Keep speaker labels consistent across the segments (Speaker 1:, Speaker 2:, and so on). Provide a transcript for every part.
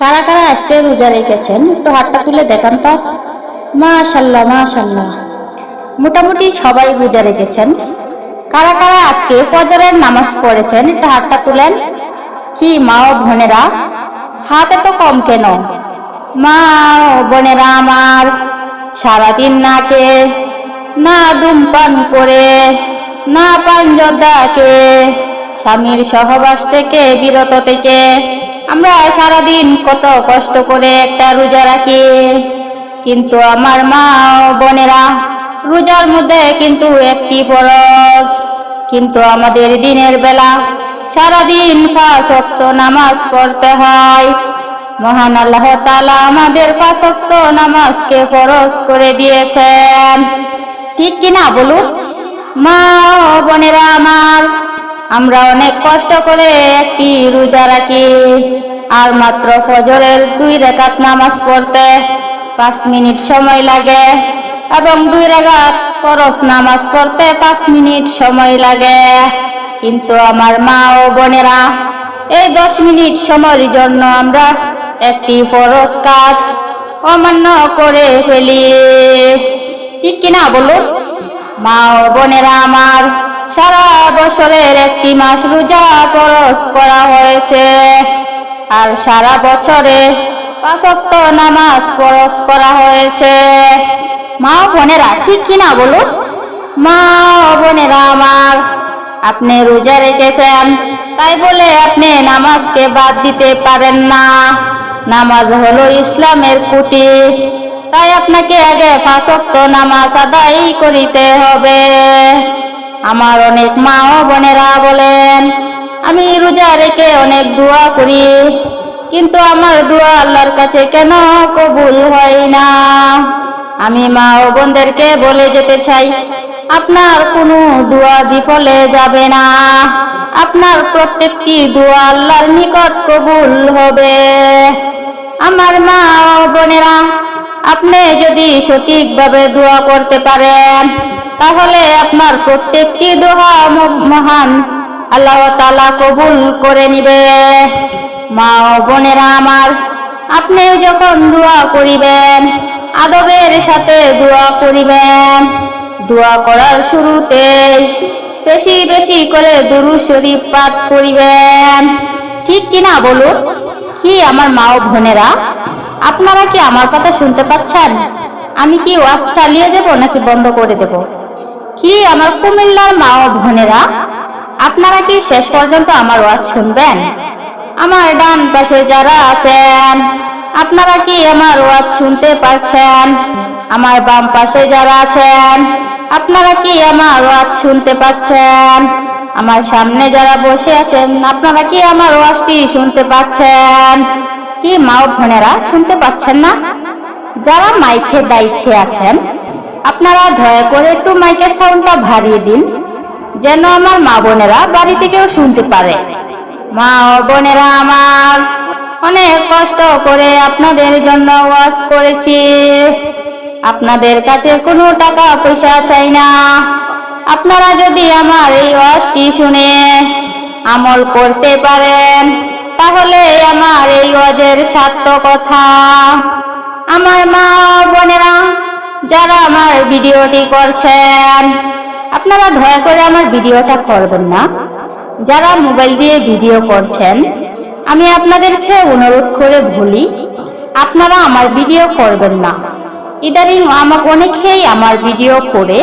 Speaker 1: কারা কারা আজকে রোজা রেখেছেন একটু হাতটা তুলে দেখান তো। মাশাল্লাহ মাশাল্লাহ। মোটামুটি সবাই রোজা রেখেছেন। কারা কারা আজকে ফজরের নামাজ পড়েছেন একটু হাতটা তুলেন। কি মা ও বোনেরা, হাতে তো কম কেন? মা ও বোনেরা আমার, সারাদিন নাকে না ধূমপান করে, না পান জর্দাকে স্বামীর সহবাস থেকে, বিরত থেকে আমরা সারাদিন কত কষ্ট করে একটা রোজা রাখি। কিন্তু আমার মা বোনেরা রোজার মধ্যে কিন্তু একটি ফরজ। কিন্তু আমাদের দিনের বেলা সারাদিন ফাঁসক্ত নামাজ পড়তে হয়। মহান আল্লাহ তালা আমাদের ফাঁসক্ত নামাজকে ফরজ করে দিয়েছেন। ঠিক কিনা বলুন? মা বোনেরা আমার, আমরা অনেক কষ্ট করে একটি রোজা রাখি। আর মাত্র ফজরের দুই রেখাত নামাজ পড়তে পাঁচ মিনিট সময় লাগে এবং দুই রেখাত ফরজ নামাজ পড়তে পাঁচ মিনিট সময় লাগে। কিন্তু আমার মা ও বোনেরা, এই দশ মিনিট সময়ের জন্য আমরা একটি ফরজ কাজ অমান্য করে ফেলি। ঠিক কিনা বলুন মা ও বোনেরা, আমার সারা বছরের একটি মাস রোজা পরশ করা হয়েছে। আর সারা বছরে পাঁচক্ত নামাজ পরশ করা হয়েছে। মা বোনেরা, ঠিক কিনা বলুন? মা বোনেরা আমার, আপনি রোজা রেখেছেন, তাই বলে আপনি নামাজকে বাদ দিতে পারেন না। নামাজ হলো ইসলামের কুটি, তাই আপনাকে আগে পাঁচক্ত নামাজ আদায় করিতে হবে। আমার অনেক মা ও বোনেরা বলেন আমি রোজা রেখে অনেক দোয়া করি, কিন্তু আমার দোয়া আল্লাহর কাছে কেন কবুল হয় না? আমি মা ও বোনদেরকে বলে যেতে চাই, আপনার কোনো দোয়া বিফলে যাবে না। আপনার প্রত্যেকটি দোয়া আল্লাহর নিকট কবুল হবে। আমার মা ও বোনেরা, আপনি যদি সঠিকভাবে দোয়া করতে পারেন, তাহলে আপনার প্রত্যেকটি দোয়া মহান আল্লাহ তালা কবুল করে নিবে। মা ও বোনেরা আমার, আপনি যখন দোয়া করিবেন, আদবের সাথে দোয়া করিবেন। দোয়া করার শুরুতে বেশি বেশি করে দুরু শরীফ পাঠ করিবেন। ঠিক কিনা বলুন? কি আমার মা ও বোনেরা? আপনারা কি আমার কথা শুনতে পাচ্ছেন? আমি কি ওয়াজ চালিয়ে দেব নাকি বন্ধ করে দেব? কি আমার কুমিল্লার মা ও বোনেরা? আপনারা কি শেষ পর্যন্ত আমার ওয়াজ শুনবেন? আমার ডান পাশে যারা আছেন, আপনারা কি আমার ওয়াজ শুনতে পাচ্ছেন আমার বাম পাশে যারা আছেন, আপনারা কি আমার ওয়াজ শুনতে পাচ্ছেন আমার সামনে যারা বসে আছেন, আপনারা কি আমার ওয়াজটি শুনতে পাচ্ছেন কি মা বোনেরা শুনতে পাচ্ছেন না? যারা মাইকের দায়িত্বে আছেন, আপনারা দয়া করে একটু মাইকের সাউন্ডটা ভারিয়ে দিন। যেন আমার মা বোনেরা বাড়ি থেকেও শুনতে পারে। মা ও বোনেরা আমার অনেক কষ্ট করে আপনাদের জন্য ওয়াজ করেছি। আপনাদের কাছে কোনো টাকা পয়সা চাই না। আপনারা যদি আমার এই ওয়াজটি শুনে আমল করতে পারেন, তাহলে আমার এই ওয়াজের সার্থকতা আমার মা বোনেরা, যারা আমার ভিডিওটি করছেন আপনারা দয়া করে আমার ভিডিওটা করবেন না। যারা মোবাইল দিয়ে ভিডিও করছেন, আমি আপনাদেরকে অনুরোধ করে বলি, আপনারা আমার ভিডিও করবেন না। ইদানিং আমার অনেকেই আমার ভিডিও করে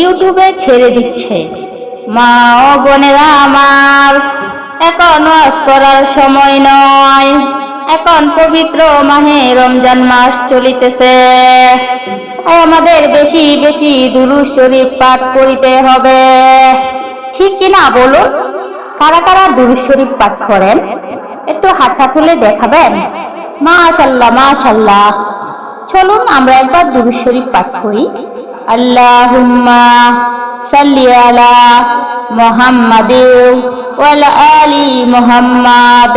Speaker 1: ইউটিউবে ছেড়ে দিচ্ছে। মা ও বোনেরা আমার, এখন ওয়াজ করার সময় নয়। এখন পবিত্র মাহে রমজান মাস চলিতেছে। তাই আমাদের বেশি বেশি দুরুদ শরীফ পাঠ করিতে হবে। ঠিক কিনা বলুন? কারা কারা দুরুদ শরীফ পাঠ করেন? একটু হাতটা তুলে দেখাবেন? মাশাল্লাহ মাশাল্লাহ চলুন আমরা একবার দুরুদ শরীফ পাঠ করি। আল্লাহুম্মা সাল্লি আলা মুহাম্মাদ ওয়ালা আলি মুহাম্মাদ।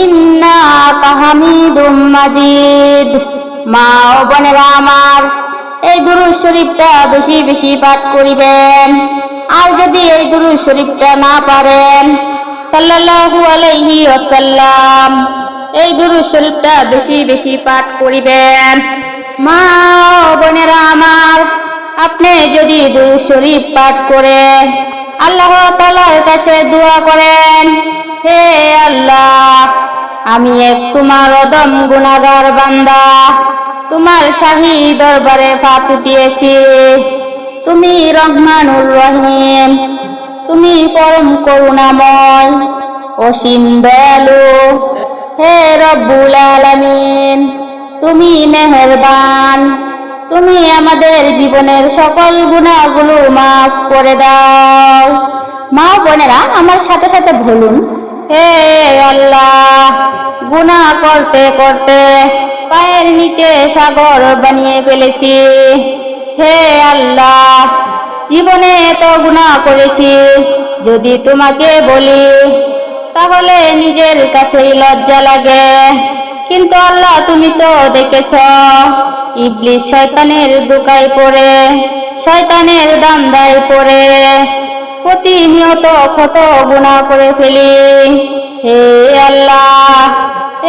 Speaker 1: ইন্নাকা হামিদুম মাজিদ। মা ও বোনেরা আমার, এই দুরুদ শরীফটা বেশি বেশি পাঠ করিবেন। আর যদি এই দুরুদ শরীফটা না পারেন, সাল্লাল্লাহু আলাইহি ওয়াসাল্লাম, এই দুরুদ শরীফটা বেশি বেশি পাঠ করিবেন। মা ও বোনেরা আমার, আপনি যদি দুরুদ শরীফ পাঠ করে আল্লাহ তাআলার কাছে দোয়া করেন, হে আল্লাহ আমি এক তোমার অদম গুনাগার বান্দা। তোমার শাহী দরবারে ফাত উঠিয়েছি। তুমি রহমানুর রহিম। তুমি পরম করুণাময়। অসীম দয়ালু। হে রব্বুল আলামিন। তুমি মেহেরবান। তুমি আমাদের জীবনের সকল গুণাগুলো মাফ করে দাও। মা বোনেরা, আমার সাথে সাথে বলুন হে আল্লাহ, গুনাহ করতে করতে পায়ের নিচে সাগর বানিয়ে ফেলেছি। হে আল্লাহ, জীবনে এত গুনাহ করেছি, যদি তোমাকে বলি, তাহলে নিজের কাছেই লজ্জা লাগে। কিন্তু আল্লাহ, তুমি তো দেখেছ ইবলিশ শয়তানের দোকায় পড়ে, শয়তানের দান্দায় পড়ে। প্রতিনিয়ত কত গুনাহ করে ফেলি। হে আল্লাহ,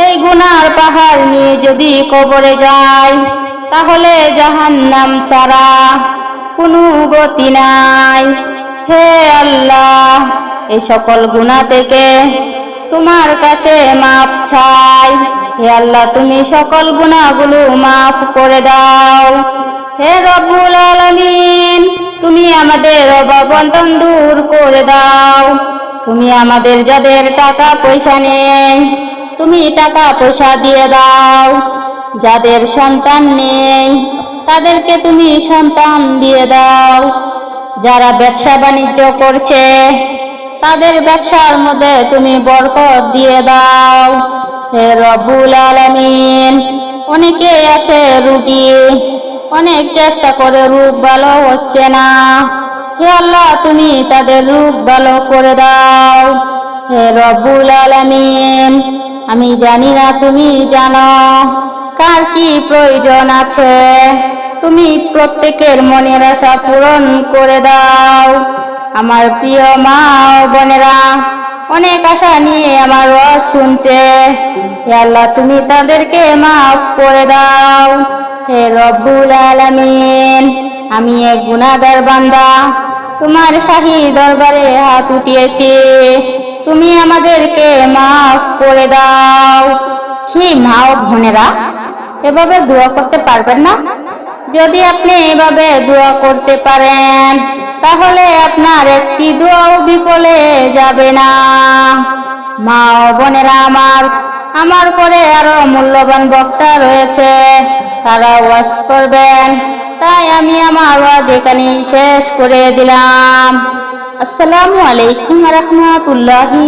Speaker 1: এই গুনার পাহাড় নিয়ে যদি কবরে যায় তাহলে জাহান্নাম ছাড়া কোনো গতি নাই। হে আল্লাহ এই সকল গুনাহ থেকে তোমার কাছে মাপ চাই। হে আল্লাহ, তুমি সকল গুনাহগুলো মাফ করে দাও। আমাদের অভাবন্টন দূর করে দাও। তুমি আমাদের যাদের টাকা পয়সা নেই, তুমি টাকা পয়সা দিয়ে দাও। যাদের সন্তান নেই, তাদেরকে তুমি সন্তান দিয়ে দাও। যারা ব্যবসা বাণিজ্য করছে, তাদের ব্যবসার মধ্যে তুমি বরকত দিয়ে দাও। হে রব্বুল আলামিন, অনেকে আছে রুগী, অনেক চেষ্টা করে রূপ ভালো হচ্ছে না। হে আল্লাহ, তুমি তাদের রূপ ভালো করে দাও। হে রব্বুল আলামিন, আমি জানি না তুমি জানো, কার কি প্রয়োজন আছে। তুমি প্রত্যেকের মনের আশা পূরণ করে দাও। আমার প্রিয় মা ও বোনেরা, অনেক আশা নিয়ে আমার ওয়াজ শুনছে। হে আল্লাহ, তুমি তাদেরকে মাফ করে দাও। হে রব্বুল আলামিন, আমি এক গুনাহগার বান্দা। তোমার শাহী দরবারে হাত উঠিয়েছি। তুমি আমাদেরকে মাফ করে দাও। কি মা ও বোনেরা, এভাবে দোয়া করতে পারবেন না? যদি আপনি এভাবে দোয়া করতে পারেন, তাহলে আপনার একটি দোয়াও বিফলে যাবে না। মা ও বোনেরা আমার আমার পরে আরও মূল্যবান বক্তা রয়েছে, তারা ওয়াজ করবেন। তাই আমি আমার আওয়াজ এখানে শেষ করে দিলাম। আসসালামু আলাইকুম রহমতুল্লাহি